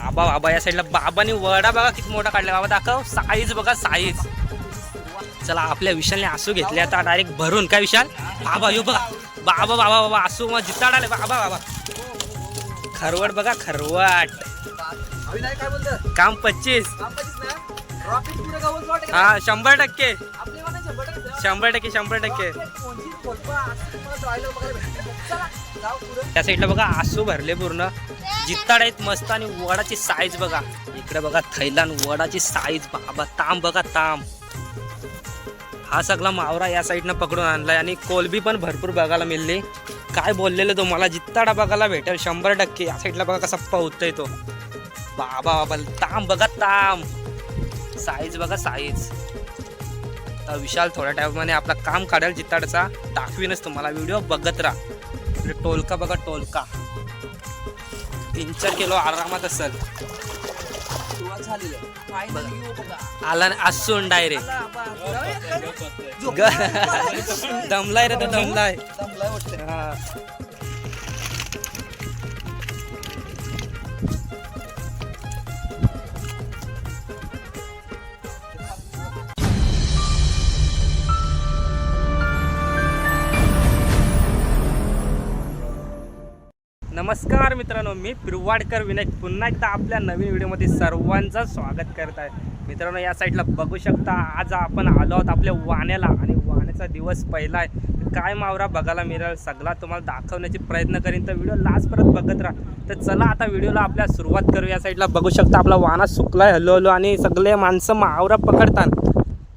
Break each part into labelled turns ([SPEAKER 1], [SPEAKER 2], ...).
[SPEAKER 1] बाबा बाबा या साईडला बाबाने वडा बघा किती मोठा काढला. बाबा दाखव. साईज बघा साईज चला आपल्या विशालने आसू घेतले आता डायरेक्ट भरून. काय विशाल? बाबा यो बघा. बाबा बाबा बाबा आसू मग जिताड आले. बाबा बाबा. खरवट बघा खरवट. काम पच्चीस. हा शंभर टक्के.
[SPEAKER 2] शंभर टक्के
[SPEAKER 1] शंभर टक्के. त्या साईडला बघा आसू भरले पूर्ण. जित्ताड आहेत मस्त आणि वडाची साईज बघा. इकडे बघा थैलान वडाची साईज बाबा ताम बघा ताम. हा सगळा मावरा या साईडनं पकडून आणलाय आणि कोलबी पण भरपूर बघायला मिळली. काय बोललेलं तो मला जित्ताडा बघायला भेटेल शंभर टक्के. या साईडला बघा कसा पवतोय तो. बाबा बाबा ताम बघा ताम. साईज बघा साईज विशाल थोड्या टायमाने आपला काम काढेल. जित्ताडचा दाखवीनच तुम्हाला व्हिडिओ बघत राहा. इकडे टोलका बघा टोलका. तीन चार किलो आरामात असेल. आला न- असून डायरेक्ट. दमलाय रे तो दमलाय. नमस्कार मित्रांनो मी पिरवाडकर विनायक. पुन्हा एकदा आपल्या नवीन व्हिडिओमध्ये सर्वांचं स्वागत करत आहे. मित्रांनो या साईडला बघू शकता आज आपण आलो आहोत आपल्या वाण्याला. आणि वाण्याचा दिवस पहिला आहे. काय मावरा बघायला मिळेल सगळा. तुम्हाला दाखवण्याचे प्रयत्न करीन. तर व्हिडिओ लास्ट परत बघत राहा. तर चला आता व्हिडिओला आपल्या सुरुवात करू या साईडला बघू शकता आपला वाणा आहे हलो हलो आणि सगळे माणसं मावरा पकडतात.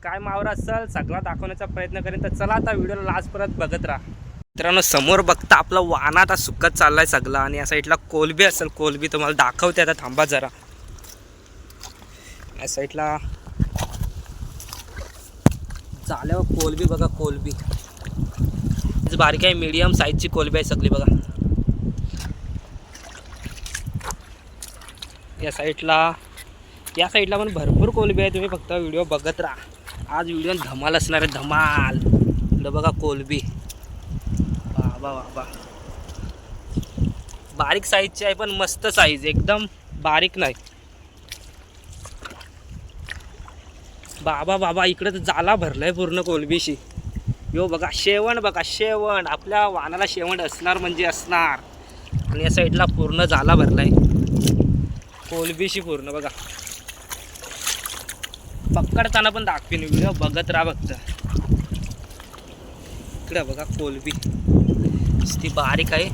[SPEAKER 1] काय मावरा असेल सगळा दाखवण्याचा प्रयत्न करेन. तर चला आता व्हिडिओला लास्ट परत बघत राहा. मित्रांनो समोर बघता आपला वाना आता सुकत चाललाय सगळा आणि या साईडला कोलबी असेल कोलबी तुम्हाला दाखवते आता थांबा जरा. या साईडला झाल्यावर कोलबी बघा कोलबी. बारीक आहे मीडियम साईजची कोलबी आहे सगळी बघा. या साईडला या साईडला पण भरपूर कोलबी आहे तुम्ही फक्त व्हिडिओ बघत राहा. आज व्हिडिओ धमाल असणार आहे धमाल. बघा कोलबी. बाबा बाबा बारीक साईजची आहे पण मस्त साईज एकदम बारीक नाही. बाबा बाबा इकडे तर जाला भरलाय पूर्ण कोलबीशी. यो बघा शेवण बघा शेवण. आपल्या वानाला शेवण असणार म्हणजे असणार. आणि या साईडला पूर्ण जाला भरलाय. कोलबीशी पूर्ण बघा. पकडताना पण दाखवीन व्हिडिओ बघत राहा बघतं इकडे बघा कोलबी ती बारीक आहे.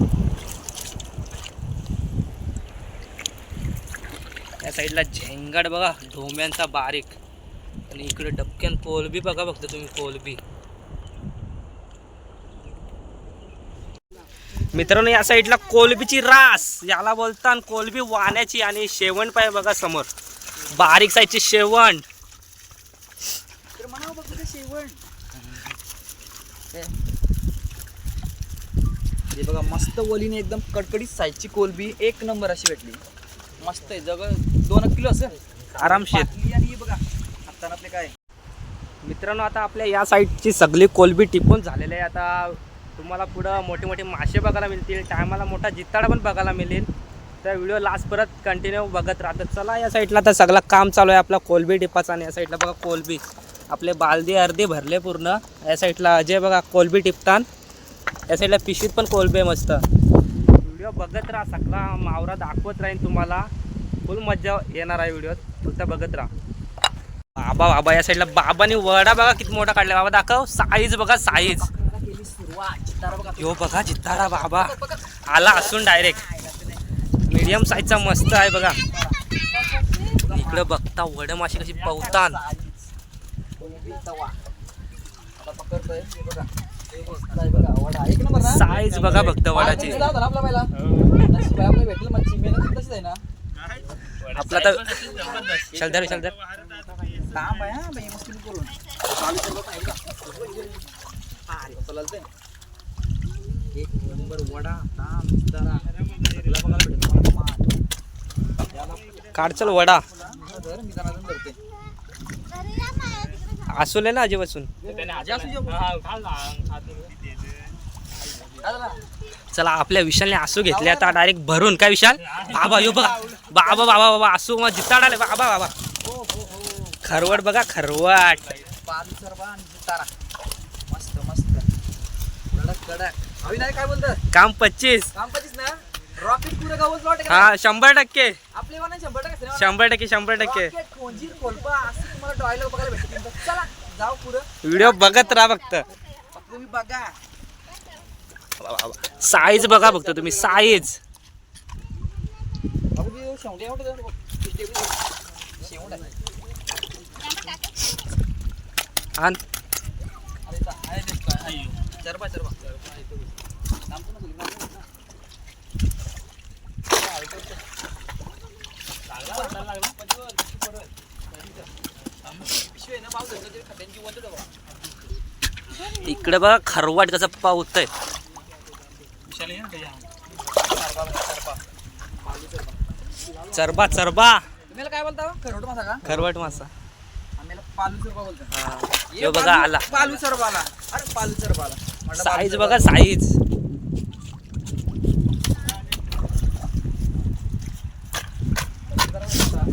[SPEAKER 1] या साईडला झेंगड बघा ढोम्यांचा बारीक. आणि इकडे डबक्यान कोलबी बघा फक्त तुम्ही कोलबी मित्रांनो या साईडला कोलबीची रास. याला बोलतात कोलबी वाण्याची आणि शेवण पाय बघा समोर. बारीक साईजची शेवण.
[SPEAKER 2] शेवण. हे बघा मस्त वलीने एकदम कडकडीत साईजची कोलबी एक नंबर अशी भेटली. मस्त आहे जग दोन किलो असेल.
[SPEAKER 1] आरामशीर
[SPEAKER 2] आणि हे बघा हातानं आपले काय.
[SPEAKER 1] मित्रांनो आता आपल्या या साईडची सगळी कोलबी टिपून झालेली आहे. आता तुम्हाला पुढं मोठे मोठे मासे बघायला मिळतील टायमाला मोठा जित्ताडा पण बघायला मिळेल. तर व्हिडिओ लास्ट परत कंटिन्यू बघत राहतात चला या साईडला तर सगळं काम चालू आहे आपला कोलबी टिपाचा आणि या साईडला बघा कोलबी. आपले बालदी अर्धे भरले पूर्ण. या साईडला अजय बघा कोलबी टिपतान. या साईडला पिशवीत पण कोलबी मस्त. व्हिडिओ बघत राहा सगळा मावरा दाखवत राहीन तुम्हाला. फुल मजा येणार आहे व्हिडिओत फक्त बघत राहा. बाबा बाबा या साईडला बाबाने वडा बघा किती मोठा काढला. बाबा दाखव. साईज बघा साईज
[SPEAKER 2] पकडायला केली सुरुवात चित्तारा बघा
[SPEAKER 1] यो बघा जिताडा बाबा. आला असून डायरेक्ट मीडियम साईजचा मस्त आहे बघा. इकडे बघता वड माशी कशी पवतान. साईज बघा फक्त वडाची.
[SPEAKER 2] आपला आपला
[SPEAKER 1] तर शलधर शलधर
[SPEAKER 2] काम आहे हा बाई मस्त करून चालू करत आहे का? अरे कसं चालतंय एक नंबर वडा
[SPEAKER 1] काढचल वडा.
[SPEAKER 2] मी जरा धरते.
[SPEAKER 1] असुले ना आजीपासून.
[SPEAKER 2] आजी झालं?
[SPEAKER 1] चला आपल्या विशालने आसू घेतले आता डायरेक्ट भरून. काय विशाल? बाबा यो बघा. बाबा बाबा बाबा आसू मग जिताड आले बाबा बाबा. खरवट बघा खरवट.
[SPEAKER 2] मस्त मस्त. कडक कडक अभि नाही काय बोलतात
[SPEAKER 1] काम पच्चीस.
[SPEAKER 2] काम कधीच ना? रॉकेट पुरं गावच लॉट
[SPEAKER 1] हा शंभर टक्के.
[SPEAKER 2] आपले म्हणा शंभर टक्के सिनेमा.
[SPEAKER 1] शंभर टक्के शंभर टक्के.
[SPEAKER 2] रॉकेट असं तुम्हाला डॉयलॉग बघायला भेटतील चला जाऊ पुढं.
[SPEAKER 1] व्हिडिओ बघत राहा फक्त.
[SPEAKER 2] फक्त तुम्ही बघा.
[SPEAKER 1] साईज बघा फक्त तुम्ही साईज
[SPEAKER 2] अगं ते एवढं. ते टेबल आहे. अरे चा- आहे ते काय? आहे. चरबा चरबा थांबतो ना तुला, मागं ना. हा, इकडे चल. लागला, लागला. पंचवर, पंचवर. थांब. पिशवी आहे ना, पाऊस आहे ना, ते खड्ड्यांची वल्ल दबा.
[SPEAKER 1] इकडे बघा खरवट
[SPEAKER 2] आहे ना त्याच्या. चरबा चरबा. चरबा.
[SPEAKER 1] चरबा चरबा
[SPEAKER 2] काय बोलता हो? खरवट मासा का
[SPEAKER 1] खरवट मासा
[SPEAKER 2] आम्हाला पालू चरबा
[SPEAKER 1] हा.
[SPEAKER 2] ये
[SPEAKER 1] यो बघा आला
[SPEAKER 2] पालू चरबाला अरे पालू म्हटलं
[SPEAKER 1] साईज बघा. साईज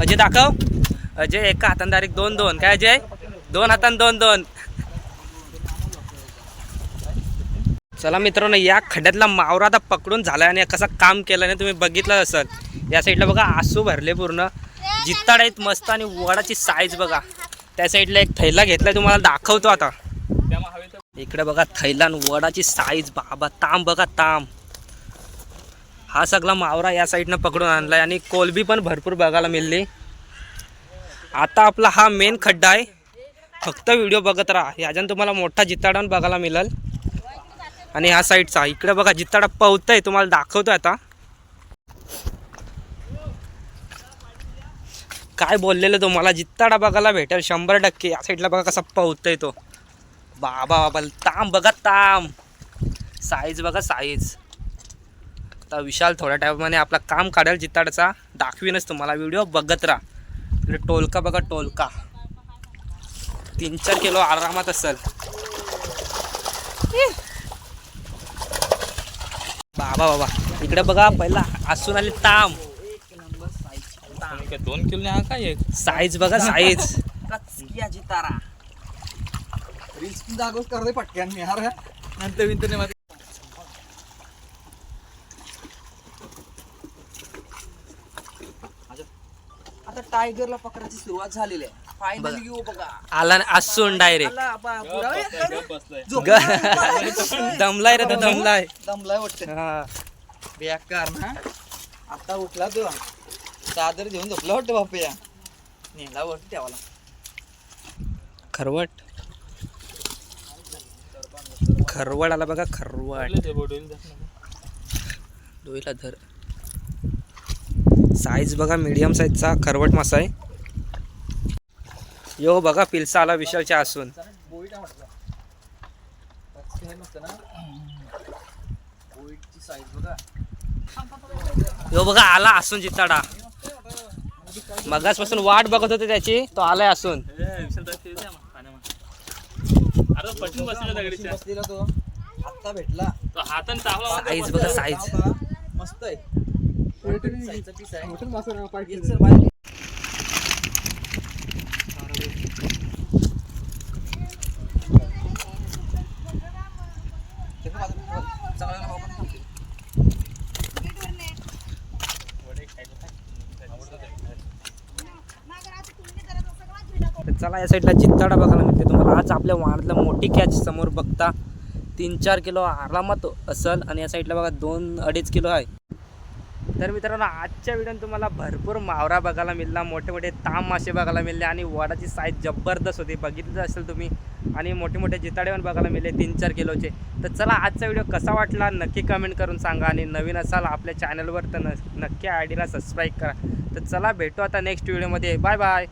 [SPEAKER 1] अजय दाखव अजय एका हातान डायरेक्ट दोन दोन काय अजय दोन हातान दोन दोन. चला मित्रांनो या खड्ड्यातला मावरा आता पकडून झालाय आणि कसं काम केलं नाही तुम्ही बघितलं असेल. या साईडला बघा आसू भरले पूर्ण. जित्ताड आहेत मस्त आणि वडाची साईज बघा. त्या साईडला एक थैला घेतलाय तुम्हाला दाखवतो आता. इकडे बघा थैलान वडाची साईज बाबा ताम बघा ताम. हा सगळा मावरा या साईडनं पकडून आणलाय आणि कोलबी पण भरपूर बघायला मिळली. आता आपला हा मेन खड्डा आहे. फक्त व्हिडिओ बघत राहा. ह्याच्यानं तुम्हाला मोठा जित्ताडान बघायला मिळेल. आणि ह्या साईडचा इकडे बघा जित्ताडा आहे तुम्हाला दाखवतो आता. काय बोललेलं तुम्हाला जित्ताडा बघायला भेटेल. शंभर टक्के. या साईडला बघा कसा पवतोय तो. बाबा बाबा ताम बघा ताम. साईज बघा साईज आता विशाल थोड्या टायमाने आपला काम काढेल जित्ताडाचा दाखवीनच तुम्हाला. व्हिडिओ बघत राहा. इकडे टोलका बघा टोलका. तीन चार किलो आरामात असेल. बाबा बाबा. इकडे बघा पहिला असून आले ताम.
[SPEAKER 2] एक नंबर साईज
[SPEAKER 3] दोन किलो हा काय एक?
[SPEAKER 1] साईज बघा साईज
[SPEAKER 2] तारा. रील्स पण जागोच करतोय पटक्यान मी यार नंतर विंतर टायगरला पकडायची सुरुवात झालेली आहे. फायनली घेऊ बघा.
[SPEAKER 1] आला असून डायरेक्ट
[SPEAKER 2] आला बा-.
[SPEAKER 1] दमलाय रे तो दमलाय.
[SPEAKER 2] दमलाय वाटतं.
[SPEAKER 1] हा.
[SPEAKER 2] बेकार ना. आता उठला तो. चादर घेऊन झोपला वाटतं बापया नेला वाटतं ठेवाला
[SPEAKER 1] खरवट. खरवड आला बघा खरवट. डोईला धर. साईज बघा मीडियम साईजचा खरवट मासा आहे. यो बघा पिलसा आला विशालच्या असून यो बघा आला असून जिताडा मगासपासून वाट बघत होते त्याची तो आलाय असून. साईज बघा साईज?
[SPEAKER 2] मस्त आहे. आहे.
[SPEAKER 1] चला या साईडला जित्ताडा बघायला मिळते. तुम्हाला आज आपल्या वाहनातला मोठी कॅच समोर बघता तीन चार किलो आरामात असल. आणि या साईडला बघा दोन अडीच किलो आहे. तर मित्रांनो आजच्या व्हिडिओत तुम्हाला भरपूर मावरा बघायला मिळला मोठे मोठे ताम मासे बघायला मिळले आणि वडाची साईज जबरदस्त होती. बघितलं असेल तुम्ही आणि मोठे मोठे जिताडे पण बघायला मिळले तीन चार किलोचे. तर चला आजचा व्हिडिओ कसा वाटला नक्की कमेंट करून सांगा आणि नवीन असाल आपल्या चॅनलवर तर नक्की आय डीला सबस्क्राईब करा. तर चला भेटू आता नेक्स्ट व्हिडिओमध्ये बाय बाय